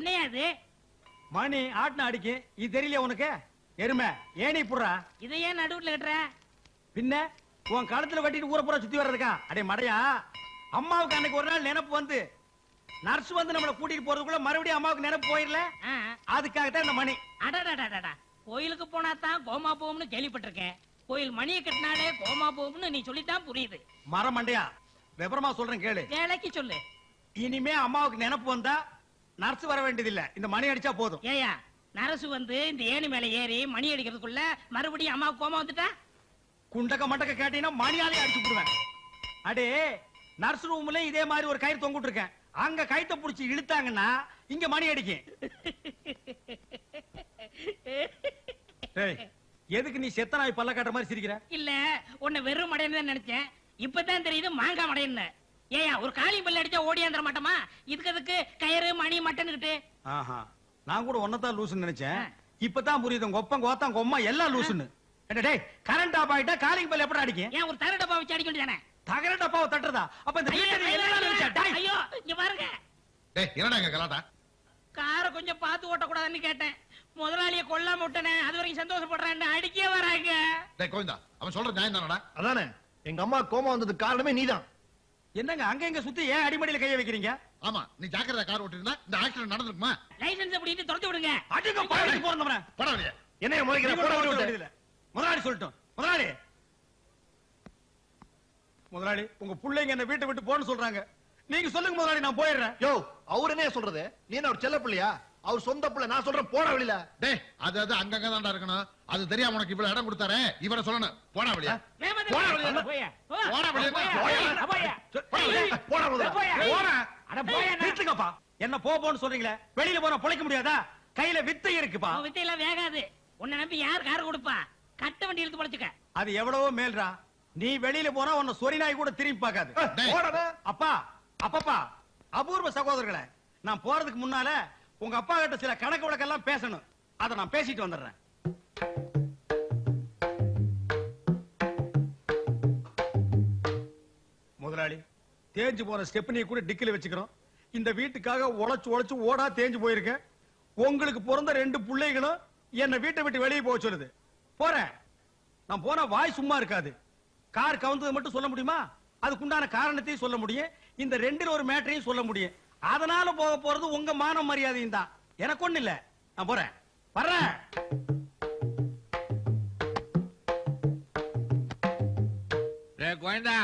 என்னையா அது மணி ஆட்டின அடிக்கு. இது தெரியல உனக்கு? எருமை ஏனி புடுறா? இதை ஏன் நடுவுல கட்டுற? பின்ன உன் கழுத்துல கட்டிட்டு ஊரை பூரா சுத்தி வர்றதுக்கா? அடே மடையா. அம்மாவுக்கு அன்னைக்கு ஒரு நாள் நினைப்பு வந்து. நர்ஸ் வந்து நம்மளை கூட்டிட்டு போறதுக்குள்ள மறுபடியும் அம்மாவுக்கு நினைப்பு போயிடல. ஆ, அதுக்காகத்தான் இந்த மணி. அடடடடடா கோயிலுக்கு போனா தான் கோமா போகும்னு கேள்விப்பட்டிருக்கேன். கோயில் மணியை கட்டினாலே கோமா போகும்னு நீ சொல்லித்தான் புரியுது. மரம் மண்டையா விவரமா சொல்றேன் கேளு. வேலைக்கு சொல்லு. இனிமே அம்மாவுக்கு நினைப்பு வந்தா நர்ஸ் வர வேண்டியதில்ல. இந்த மணி அடிச்சா போதும். ஏயா நரசு வந்து இந்த ஏணி மேல ஏறி மணி அடிக்கிறதுக்குள்ள மறுபடியும் அம்மாவுக்கு கோமா வந்துட்டா? குண்டக்க மண்டக்க கேட்டீங்கன்னா மணியாலே அடிச்சு விடுவேன். அடே நர்ஸ் ரூம்ல இதே மாதிரி ஒரு கயிறு தொங்கிட்டு இருக்கேன் அங்க கயித்தை புடிச்சு இழுத்தாங்கன்னா இங்க மணி அடிக்கும். எதுக்கு நீ செத்த நாய் பல்ல காட்டுற மாதிரி சிரிக்கிற? இல்ல உன்னை வெறும் மடையன்னு நினைச்சேன். இப்பதான் தெரியுது மாங்காய் மடையன்னு. ஏயா ஒரு காளி பல்ல அடிச்சா ஓடியாந்துட மாட்டோமா? இதுக்கு அதுக்கு கயிறு மணி மட்டன்னுகிட்டு ஆஹா நான் கூட ஒன்னதான் லூசுன்னு நினைச்சேன். இப்பதான் புரியுது உங்க ஒப்பம் கோத்தம் உங்க அம்மா எல்லாம் லூசுன்னு. என்ன டேய் கரண்ட் ஆஃப் ஆயிட்டா காலிங் பல்ல எப்படி அடிக்கும்? ஏன் ஒரு தர டப்பா வச்சு அடிக்க வேண்டியதானே? தகர டப்பாவை தட்டுறதா? அப்ப இந்த ஐயோ, இங்க பாருங்க. டேய் என்னடா இங்க கலாட்டா? காரை கொஞ்சம் பார்த்து ஓட்டக்கூடாதுன்னு கேட்டேன். முதலாளிய கொல்லாம விட்டனே அது வரைக்கும் சந்தோஷப்படுறேன் அடிக்கே வராங்க. டேய் கோவிந்தா அவன் சொல்ற நியாயம் தானடா அதானே எங்க அம்மா கோமா வந்ததுக்கு காரணமே நீதான். என்னங்க அங்க இங்க சுத்தி ஏன் அடிமடியில கைய வைக்கிறீங்க? ஆமா நீ ஜாக்கிரதா கார் ஓட்டிருந்தா இந்த ஆக்சிடென்ட் நடந்திருக்குமா? லைசன்ஸ் அப்படின்ட்டு துரத்தி விடுங்க. அடிங்க போறவன படம் இல்லையா என்னைய முறைக்கிற போட விட்டு முதலாளி சொல்லட்டும். முதலாளி. முதலாளி உங்க பிள்ளைங்க என்ன வீட்டை விட்டு போன்னு சொல்றாங்க. நீங்க சொல்லுங்க முதலாளி நான் போயிடுறேன். யோ அவர் என்ன சொல்றது? நீ என்ன ஒரு செல்ல பிள்ளையா? அவர் சொந்த பிள்ளை நான் சொல்றேன் போட வெளியில. டேய் அது அது அங்கங்க தான்டா இருக்கணும். அது தெரியாம உனக்கு இவ்வளவு இடம் கொடுத்தாரே இவரை சொல்லணும். போடா வேகமா போடா. போ. போடா. போயா. போடா. வீட்டுக்கப்பா என்ன போ போன்னு சொல்றீங்களே? வெளியில போனா பொழைக்க முடியாதா? கையில வித்தை இருக்குப்பா. உன் வித்தையெல்லாம் வேகாது. உன்னை நம்பி யார் கார் கொடுப்பா? கட்ட வண்டி இழுத்து பொழைச்சுக்க. அது எவ்வளவோ மேல்ரா. நீ வெளியில போனா உன்னை சொரி நாய் கூட திரும்பி பார்க்காது. அப்பா அப்பப்பா அபூர்வ சகோதரர்களே நான் போறதுக்கு முன்னால உங்க அப்பா கிட்ட சில கணக்கு வழக்கெல்லாம் பேசணும். அதை நான் பேசிட்டு வந்துடுறேன். முதலாளி தேஞ்சு போன ஸ்டெப்னியை கூட டிக்கில வச்சுக்கிறோம். இந்த வீட்டுக்காக உழைச்சு உழைச்சு ஓடா தேஞ்சு போயிருக்கேன் உங்களுக்கு பிறந்த ரெண்டு பிள்ளைகளும் என்னை வீட்டை விட்டு வெளியே போக சொல்லுது. போறேன் நான் போனா வாய் சும்மா இருக்காது. கார் கவுந்தது மட்டும் சொல்ல முடியுமா? அதுக்குண்டான காரணத்தையும் சொல்ல முடியும். இந்த ரெண்டில் ஒரு மேட்டரையும் சொல்ல முடியும். அதனால போக போறது உங்க மான மரியாதையும் தான். எனக்கு ஒண்ணு இல்ல. நான் போறேன். வர்றேன் கோயந்தா.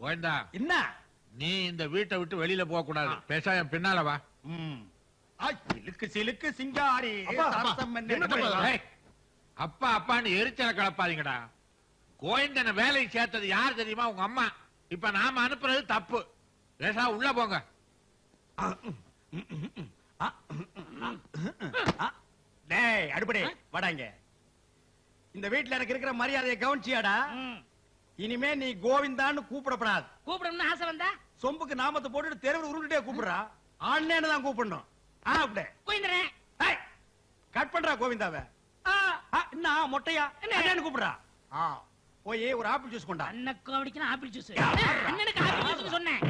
கோயந்தா என்ன? நீ இந்த வீட்டை விட்டு வெளியில போக கூடாது. பேசா என் பின்னால வா. சிலுக்கு சிலுக்கு சிங்காரி அப்பா அப்பான்னு எரிச்சல கலப்பாதீங்கடா கோயந்தனை வேலைக்கு சேர்த்தது யார் தெரியுமா? உங்க அம்மா. இப்ப நாம அனுப்புறது தப்பு. பேசா உள்ள போங்க. டேய் அடுப்படே. வாடாங்க இந்த வீட்ல எனக்கு இருக்கிற மரியாதையை கவனிச்சியாடா. இனிமே நீ கோவிந்தான்னு கூப்பிடப்படாது. கூப்பிடணும்னு ஆசை வந்தா? சொம்புக்கு நாமத்தை போட்டுட்டு தெருவில் உருண்டுட்டே கூப்பிடுறா. ஆண்ணேன்னு தான் கூப்பிடணும். ஆ அப்படியே கோயந்தரேன் ஏய், கட் பண்றா கோவிந்தாவ. என்ன மொட்டையா? என்னன்னு கூப்பிடுறா. ஆ, போய் ஒரு ஆப்பிள் ஜூஸ் கொண்டா. அண்ணக்கு அப்படிக்கணும் ஆப்பிள் ஜூஸ் அண்ணனுக்கு ஆப்பிள் ஜூஸ் சொன்னேன்?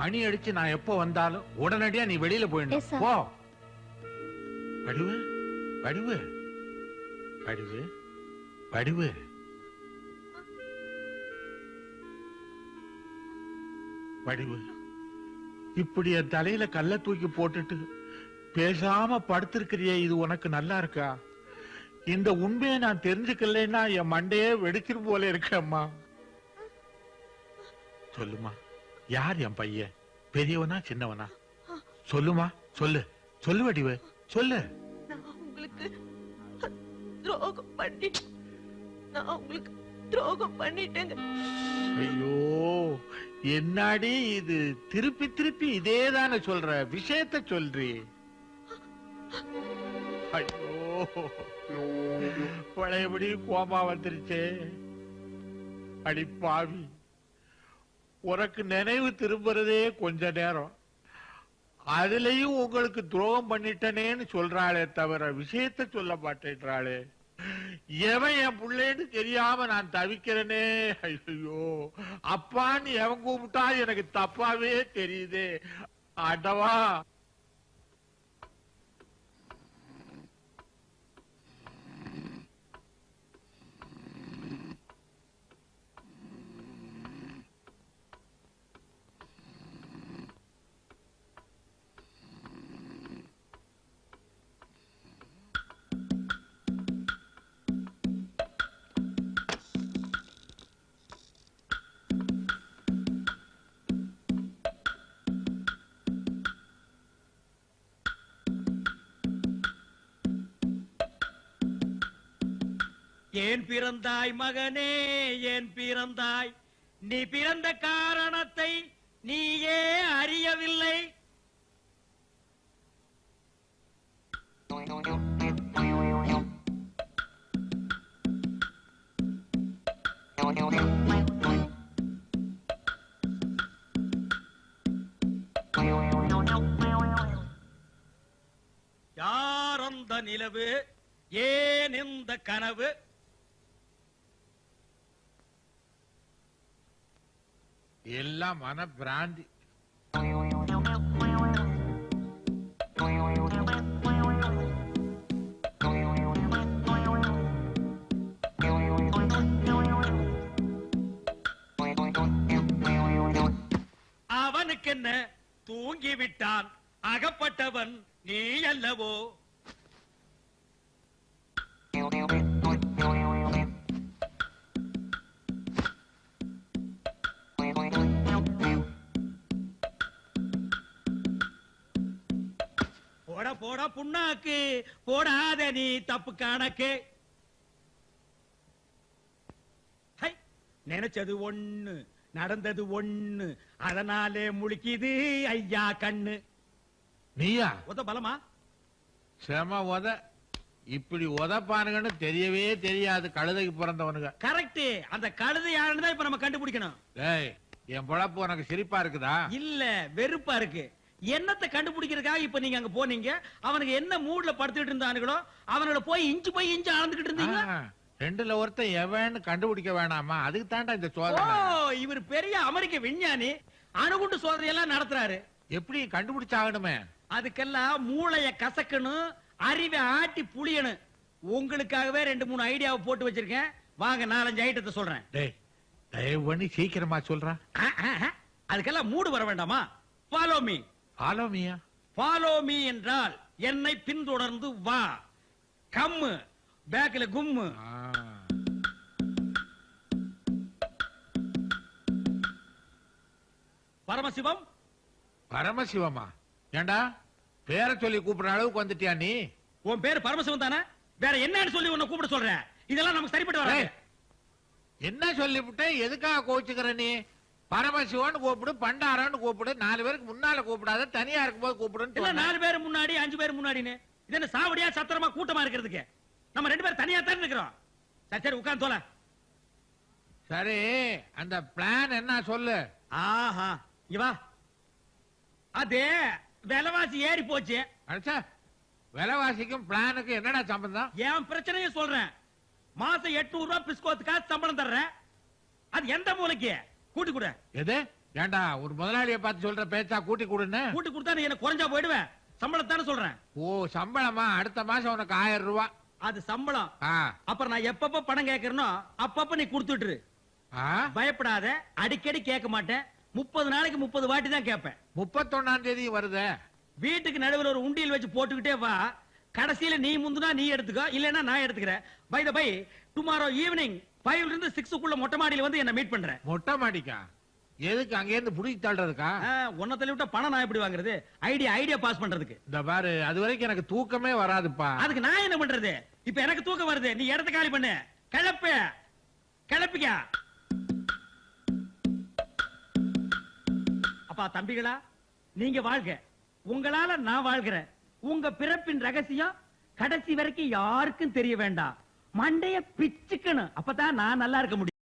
பணி அடிச்சு நான் எப்போ வந்தாலும் உடனடியா நீ வெளியில போயிடணும். போ. வடிவு வடிவு வடிவு வடிவு வடிவு இப்படி என் தலையில கல்ல தூக்கி போட்டுட்டு பேசாம படுத்திருக்கிறியே இது உனக்கு நல்லா இருக்கா? இந்த உண்மையை நான் தெரிஞ்சுக்கலைன்னா என் மண்டையே வெடிக்கிற போல இருக்கேம்மா சொல்லுமா யார் என் பையன்? பெரியவனா சின்னவனா? சொல்லுமா சொல்லு. சொல்லு வடிவு சொல்லு. நான் உங்களுக்கு துரோகம் பண்ணி நான் உங்களுக்கு துரோகம் பண்ணிட்டேங்க. ஐயோ என்னடி இது? திருப்பி திருப்பி இதே தானே சொல்ற? விஷயத்த சொல்றி. ஐயோ பழையபடி கோபா வந்துருச்சே. அடி பாவி. உனக்கு நினைவு திரும்புறதே கொஞ்ச நேரம். அதுலயும் உங்களுக்கு துரோகம் பண்ணிட்டனேன்னு சொல்றாளே தவிர விஷயத்த சொல்ல மாட்டேன்றாளே. எவன் என் பிள்ளைன்னு தெரியாம நான் தவிக்கிறேனே? ஐயோ அப்பான்னு எவன் கூப்பிட்டா எனக்கு தப்பாவே தெரியுதே. ஆண்டவா ஏன் பிறந்தாய் மகனே ஏன் பிறந்தாய்? நீ பிறந்த காரணத்தை நீயே அறியவில்லை. யார் அந்த நிலவு? ஏன் இந்த கனவு? எல்லாம் மன பிராந்தி அவனுக்கென்ன? தூங்கி விட்டான் அகப்பட்டவன் நீ அல்லவோ போட புண்ணாக்கு. போடாத நீ தப்பு கணக்கு. நினைச்சது ஒண்ணு நடந்தது ஒண்ணு அதனாலே முழிக்குது ஐயா கண்ணு. நீயா? உத பலமா? செம உத. இப்படி உதப்பானுங்கன்னு தெரியவே தெரியாது கழுதைக்கு பிறந்தவனுங்க. கரெக்ட் அந்த கழுதை யாருன்னு இப்ப நம்ம கண்டுபிடிக்கணும். என் பொழப்பு உனக்கு சிரிப்பா இருக்குதா? இல்ல வெறுப்பா இருக்கு. என்னத்தை கண்டுபிடிக்கிறதுக்காக இப்ப நீங்க அங்க போனீங்க? அவனுக்கு என்ன மூட்ல படுத்துட்டு இருந்தானுங்களோ அவனோட போய் இஞ்சு போய் இஞ்சு அளந்துகிட்டு இருந்தீங்க ரெண்டுல ஒருத்தன் எவன்னு கண்டுபிடிக்க வேணாமா? அதுக்கு தாண்டா இந்த சோதனை. இவர் பெரிய அமெரிக்க விஞ்ஞானி அணுகுண்டு சோதனை எல்லாம் நடத்துறாரு. எப்படி கண்டுபிடிச்சாகணுமே? அதுக்கெல்லாம் மூளைய கசக்கணும் அறிவை ஆட்டி புளியணும். உங்களுக்காகவே ரெண்டு மூணு ஐடியாவை போட்டு வச்சிருக்கேன். வாங்க நாலஞ்சு ஐட்டத்தை சொல்றேன். டேய் தயவு பண்ணி சீக்கிரமா ஆ. அதுக்கெல்லாம் மூடு வர வேண்டாமா? ஃபாலோ மீ ஆலோமியா ஃபாலோ மீ என்றால் என்னை பின்தொடர்ந்து வா. கம்மு பேக்ல கும்மு. பரமசிவம்? பரமசிவமா? ஏண்டா? பேரை சொல்லி கூப்பிடுற அளவுக்கு வந்துட்டியா நீ? உன் பேர் பரமசிவம் தானே? வேற என்னன்னு சொல்லி உன்னை கூப்பிட சொல்றேன் இதெல்லாம் நமக்கு சரிப்பட்டு டேய், என்ன சொல்லிவிட்டு எதுக்காக கோச்சுக்கிற நீ? பரமசிவன் கூப்பிடு பண்டாரன்னு கூப்பிடு நாலு பேருக்கு முன்னால கூப்பிடாத தனியா இருக்கும்போது இல்ல கூப்பிடுன்னு நாலு பேர் முன்னாடி அஞ்சு பேர் முன்னாடின்னு? இது என்ன சாவடியா சத்திரமா கூட்டமா இருக்கிறதுக்கு? நம்ம ரெண்டு பேரும் தனியா தான் இருக்கிறோம். சரி சரி உட்கார்ந்து தோல. சரி அந்த பிளான் என்ன சொல்லு. ஆஹா இங்க வா. அது விலைவாசி ஏறி போச்சு. அடிச்சா விலைவாசிக்கும் பிளானுக்கும் என்னடா சம்பந்தம்? என் பிரச்சனையை சொல்றேன். மாசம் எட்நூறு ரூபாய் பிஸ்கோத்துக்காக சம்பளம் தர்றேன். அது எந்த மூலைக்கு? கூட்டி கொடு. எது? ஏண்டா ஒரு முதலாளியை பார்த்து சொல்ற பேச்சா கூட்டி கொடுன்னு? கூட்டி கொடுத்தா நீ என்ன குறைஞ்சா போயிடுவேன் சம்பளம் தானே சொல்றேன். ஓ சம்பளமா? அடுத்த மாசம் உனக்கு ஆயிரம் ரூபாய் அது சம்பளம். அப்புறம் நான் எப்பப்ப பணம் கேட்கறனோ அப்பப்ப நீ கொடுத்துட்டு பயப்படாத. அடிக்கடி கேட்க மாட்டேன். முப்பது நாளைக்கு முப்பது வாட்டி தான் கேட்பேன். முப்பத்தொன்னாம் தேதி வருதே. வீட்டுக்கு நடுவில் ஒரு உண்டியல் வச்சு போட்டுக்கிட்டே வா. கடைசியில நீ முந்துனா நீ எடுத்துக்கோ. இல்லைன்னா நான் எடுத்துக்கிறேன். By the by tomorrow evening ஃபைவ்ல இருந்து சிக்ஸுக்குள்ள மொட்டை மாடியில வந்து என்ன மீட் பண்றேன் மொட்டை மாடிக்கா? எதுக்கு அங்க இருந்து புடிச்சு தள்ளுறதுக்கா உன்னை தள்ளி விட்டா பணம் நான் எப்படி வாங்குறது? ஐடியா ஐடியா பாஸ் பண்றதுக்கு. இந்த பாரு அது வரைக்கும் எனக்கு தூக்கமே வராதுப்பா. அதுக்கு நான் என்ன பண்றது? இப்ப எனக்கு தூக்கம் வருது. நீ இடத்த காலி பண்ணு. கிளப்பு. கிளப்பிக்க. அப்பா தம்பிகளா நீங்க வாழ்க. உங்களால நான் வாழ்கிறேன். உங்க பிறப்பின் ரகசியம் கடைசி வரைக்கும் யாருக்கும் தெரிய வேண்டாம். மண்டைய பிச்சுக்கணும். அப்பதான் நான் நல்லா இருக்க முடியும்.